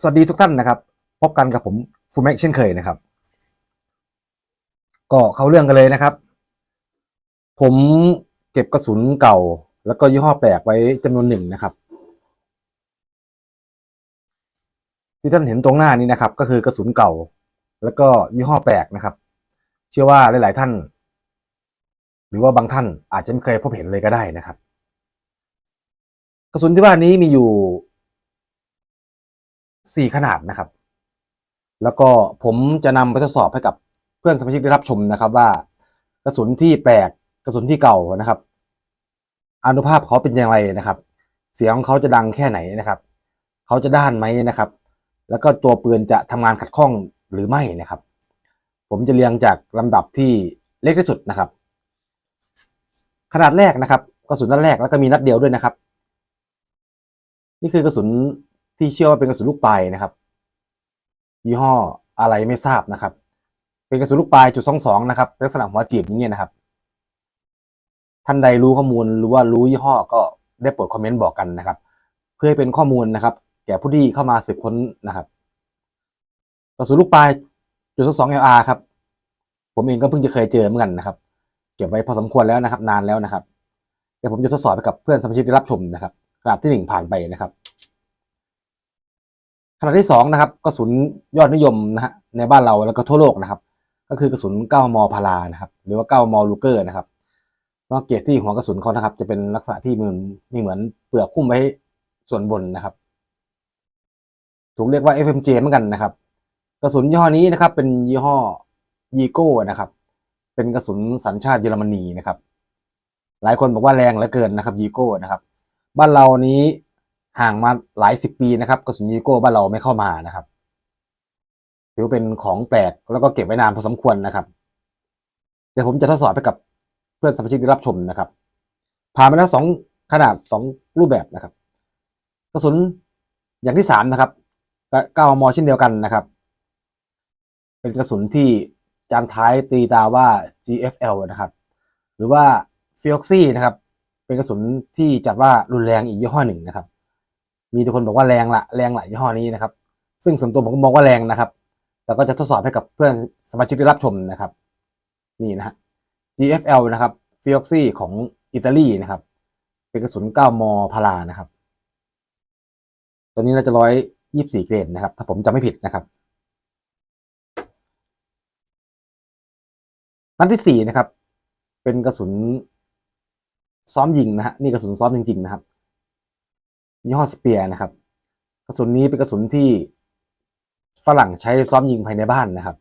สวัสดีทุกท่านนะครับ พบกันกับผมฟูแม็กเช่นเคยนะครับ ก็เข้าเรื่องกันเลยนะครับ ผมเก็บกระสุนเก่า แล้วก็ยี่ห้อแปลกไว้จำนวนหนึ่งนะครับ ที่ท่านเห็นตรงหน้านี้นะครับ ก็คือกระสุนเก่า แล้วก็ยี่ห้อแปลกนะครับ เชื่อว่าหลาย ๆ ท่าน หรือว่าบางท่านอาจจะไม่เคยพบเห็นเลยก็ได้นะครับ กระสุนที่ว่านี้มีอยู่ สี่ขนาดนะครับ แล้วก็ผมจะนำไปทดสอบให้กับเพื่อนสมาชิกได้รับชมนะครับว่า กระสุนที่แปลกกระสุนที่เก่านะครับอนุภาพเขาเป็นอย่างไรนะครับ เสียงของเขาจะดังแค่ไหนนะครับเขาจะด้านไหมนะครับ แล้วก็ตัวปืนจะทำงานขัดข้องหรือไม่นะครับ ผมจะเรียงจากลำดับที่เล็กที่สุดนะครับ ขนาดแรกนะครับ กระสุนนัดแรกแล้วก็มีนัดเดียวด้วยนะครับ นี่คือกระสุน ที่เชื่อว่าเป็นกระสุนลูกปลายนะครับ ยี่ห้ออะไรไม่ทราบนะครับ เป็นกระสุนลูกปลายจุดสองสองนะครับลักษณะหัวจีบอย่างเงี้ยนะครับ ท่านใดรู้ข้อมูลหรือว่ารู้ยี่ห้อก็ได้โปรดคอมเมนต์บอกกันนะครับ เพื่อให้เป็นข้อมูลนะครับ แก่ผู้ที่เข้ามาสืบค้นนะครับ กระสุนลูกปลายจุดสองสอง LR ครับ ผมเองก็เพิ่งจะเคยเจอเหมือนกันนะครับ เก็บไว้พอสมควรแล้วนะครับ นานแล้วนะครับเดี๋ยวผมจะทดสอบไปกับเพื่อนสมาชิกได้รับชมนะครับขนาดที่หนึ่งผ่านไปนะครับ ขนาดที่สองนะครับกระสุนยอดนิยมนะฮะในบ้านเราแล้วก็ทั่วโลกนะครับ ก็คือกระสุน 9มพารานะครับ หรือว่า 9 มลูเกอร์นะครับนอกเกียรที่หัวกระสุนเขานะครับ จะเป็นลักษณะที่มันมีเหมือนเปลือกหุ้มไว้ส่วนบนนะครับ ถูกเรียกว่า FMJ เหมือนกันนะครับ กระสุนยี่ห้อนี้นะครับ เป็นยี่ห้อยีโก้นะครับ เป็นกระสุนสัญชาติเยอรมนีนะครับ หลายคนบอกว่าแรงเหลือเกินนะครับยีโก้นะครับ บ้านเรานี้ ห่างมาหลายสิบปีนะครับกระสุนยีโก้บ้านเราไม่เข้ามานะครับถือเป็นของแปลกแล้วก็เก็บไว้นานพอสมควรนะครับ เดี๋ยวผมจะทดสอบให้กับเพื่อนสมาชิกได้รับชมนะครับผ่านมาแล้วสองขนาดสองรูปแบบนะครับ กระสุนอย่างที่สามนะครับเก้ามอเช่นเดียวกันนะครับ เป็นกระสุนที่จานท้ายตีตาว่า GFL นะครับ หรือว่า f i o x y นะครับ เป็นกระสุนที่จัดว่ารุนแรงอีกยี่ห้อหนึ่งนะครับ มีทุกคนบอกว่าแรงละแรงหลายยี่ห้อนี้นะครับ ซึ่งส่วนตัวผมก็มองว่าแรงนะครับ แต่ก็จะทดสอบให้กับเพื่อนสมาชิกได้รับชมนะครับ นี่นะฮะ GFL นะครับ f i o x y ของอิตาลีนะครับ เป็นกระสุน 9 มพารานะครับ ตัวนี้น่าจะร้อยยี่สิบสี่เกรดนะครับ ถ้าผมจำไม่ผิดนะครับ นัดที่สี่นะครับ เป็นกระสุนซ้อมยิงนะฮะ นี่กระสุนซ้อมจริงๆนะครับ ยี่ห้อสเปียร์นะครับ กระสุนนี้เป็นกระสุนที่ฝรั่งใช้ซ้อมยิงภายในบ้านนะครับ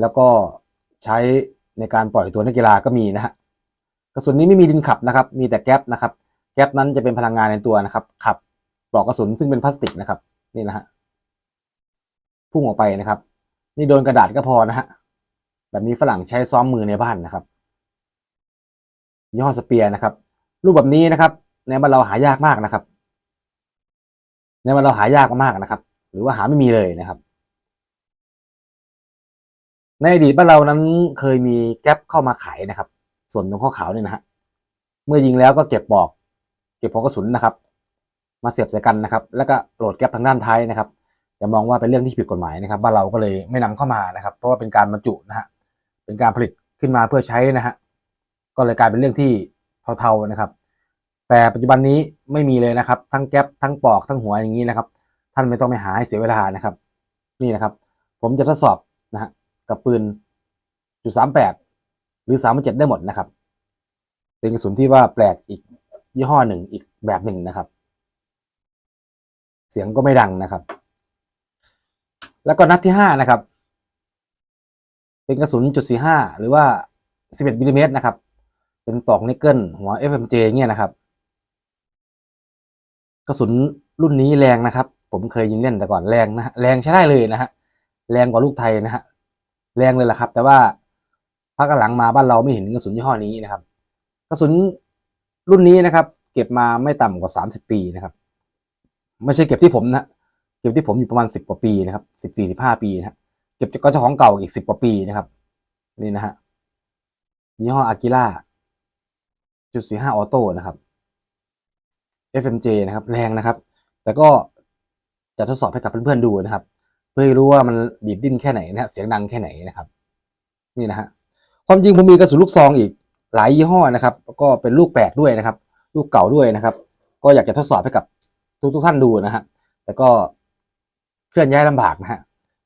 แล้วก็ใช้ในการปล่อยตัวนักกีฬาก็มีนะฮะกระสุนนี้ไม่มีดินขับนะครับ มีแต่แก๊ปนะครับ แก๊ปนั้นจะเป็นพลังงานในตัวนะครับ ขับปลอกกระสุนซึ่งเป็นพลาสติกนะครับ นี่นะฮะพุ่งออกไปนะครับ นี่โดนกระดาษก็พอนะฮะแบบนี้ฝรั่งใช้ซ้อมมือในบ้านนะครับยี่ห้อสเปียร์นะครับ รูปแบบนี้นะครับ ในบ้านเราหายากมากนะครับ ในบ้านเราหายากมากนะครับ หรือว่าหาไม่มีเลยนะครับ ในอดีตบ้านเรานั้นเคยมีแก๊ปเข้ามาขายนะครับ ส่วนตรงข้อขาวเนี่ยนะฮะเมื่อยิงแล้วก็เก็บปอก เก็บปอกกระสุนนะครับ มาเสียบใส่กันนะครับ แล้วก็โหลดแก๊ปทางด้านท้ายนะครับอย่ามองว่าเป็นเรื่องที่ผิดกฎหมายนะครับบ้านเราก็เลยไม่นำเข้ามานะครับ เพราะว่าเป็นการบรรจุนะฮะเป็นการผลิตขึ้นมาเพื่อใช้นะฮะก็เลยกลายเป็นเรื่องที่เทาๆนะครับ แต่ปัจจุบันนี้ไม่มีเลยนะครับ ทั้งแก๊ปทั้งปอกทั้งหัวอย่างนี้นะครับ ท่านไม่ต้องไปหาให้เสียเวลานะครับ นี่นะครับ ผมจะทดสอบนะฮะกับปืนจุดสามแปดหรือสามเจ็ดได้หมดนะครับ เป็นกระสุนที่ว่าแปลกอีกยี่ห้อหนึ่งอีกแบบหนึ่งนะครับ เสียงก็ไม่ดังนะครับ แล้วก็นัดที่ห้านะครับ เป็นกระสุนจุดสี่ห้าหรือว่าสิบเอ็ดมิลลิเมตรนะครับ เป็นปอกนิกเกิลหัว FMJ เงี้ยนะครับ กระสุนรุ่นนี้แรงนะครับ ผมเคยยิงเล่นแต่ก่อนแรงนะแรงใช้ได้เลยนะฮะแรงกว่าลูกไทยนะฮะแรงเลยแหละครับ แต่ว่าพักหลังมาบ้านเราไม่เห็นกระสุนยี่ห้อนี้นะครับ กระสุนรุ่นนี้นะครับ เก็บมาไม่ต่ำกว่าสามสิบปีนะครับ ไม่ใช่เก็บที่ผมนะเก็บที่ผมอยู่ประมาณสิบกว่าปีนะครับสิบสี่สิบห้าปีนะฮะเก็บจากเจ้าของเก่าอีกสิบกว่าปีนะครับ นี่นะฮะยี่ห้ออากิล่าจุดสี่ห้าออโต้นะครับ FMJ นะครับ แรงนะครับ แต่ก็จะทดสอบให้กับเพื่อนๆดูนะครับ เพื่อให้รู้ว่ามันดีดดิ้นแค่ไหนนะฮะเสียงดังแค่ไหนนะครับ นี่นะฮะความจริงผมมีกระสุนลูกซองอีกหลายยี่ห้อนะครับ ก็เป็นลูกแปลกด้วยนะครับ ลูกเก่าด้วยนะครับ ก็อยากจะทดสอบให้กับทุกทุกๆท่านดูนะฮะแต่ก็เคลื่อนย้ายลำบากนะฮะ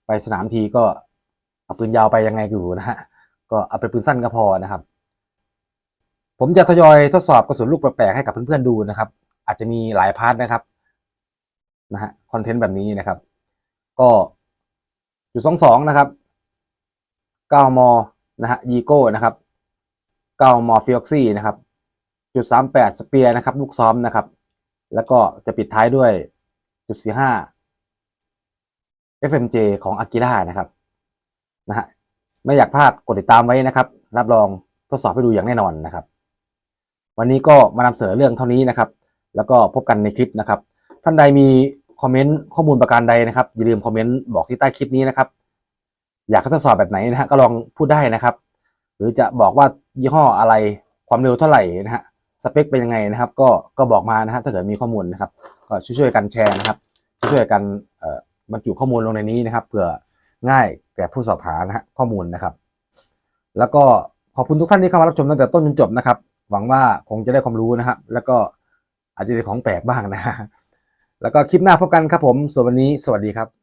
ไปสนามทีก็เอาปืนยาวไปยังไงอยู่นะฮะก็เอาเป็นปืนสั้นก็พอนะครับ ผมจะทยอยทดสอบกระสุนลูกแปลกๆให้กับเพื่อนๆดูนะครับ อาจจะมีหลายพาร์ทนะครับนะฮะคอนเทนต์แบบนี้นะครับ ก็จุดสองสองนะครับเก้ามอนะฮะยีโก้นะครับเก้ามอฟิออกซี่นะครับจุดสามแปดสเปียร์นะครับ ลูกซ้อมนะครับ แล้วก็จะปิดท้ายด้วยจุดสี่ห้า FMJ ของอากิระนะครับนะฮะไม่อยากพลาดกดติดตามไว้นะครับ รับรองทดสอบให้ดูอย่างแน่นอนนะครับ วันนี้ก็มานำเสนอเรื่องเท่านี้นะครับ แล้วก็พบกันในคลิปนะครับ ท่านใดมีคอมเมนต์ข้อมูลประการใดนะครับอย่าลืมคอมเมนต์บอกที่ใต้คลิปนี้นะครับ อยากทดสอบแบบไหนนะฮะก็ลองพูดได้นะครับ หรือจะบอกว่ายี่ห้ออะไรความเร็วเท่าไหร่นะฮะสเปคเป็นยังไงนะครับ ก็ก็บอกมานะฮะถ้าเกิดมีข้อมูลนะครับ ก็ช่วยๆกันแชร์นะครับ ช่วยๆกันบรรจุข้อมูลลงในนี้นะครับเพื่อง่ายแก่ผู้สอบหานะฮะข้อมูลนะครับ แล้วก็ขอบคุณทุกท่านที่เข้ามารับชมตั้งแต่ต้นจนจบนะครับ หวังว่าคงจะได้ความรู้นะครับ แล้วก็ อาจจะเป็นของแปลกบ้างนะฮะแล้วก็คลิปหน้าพบกันครับผมส่วนวันนี้สวัสดีครับ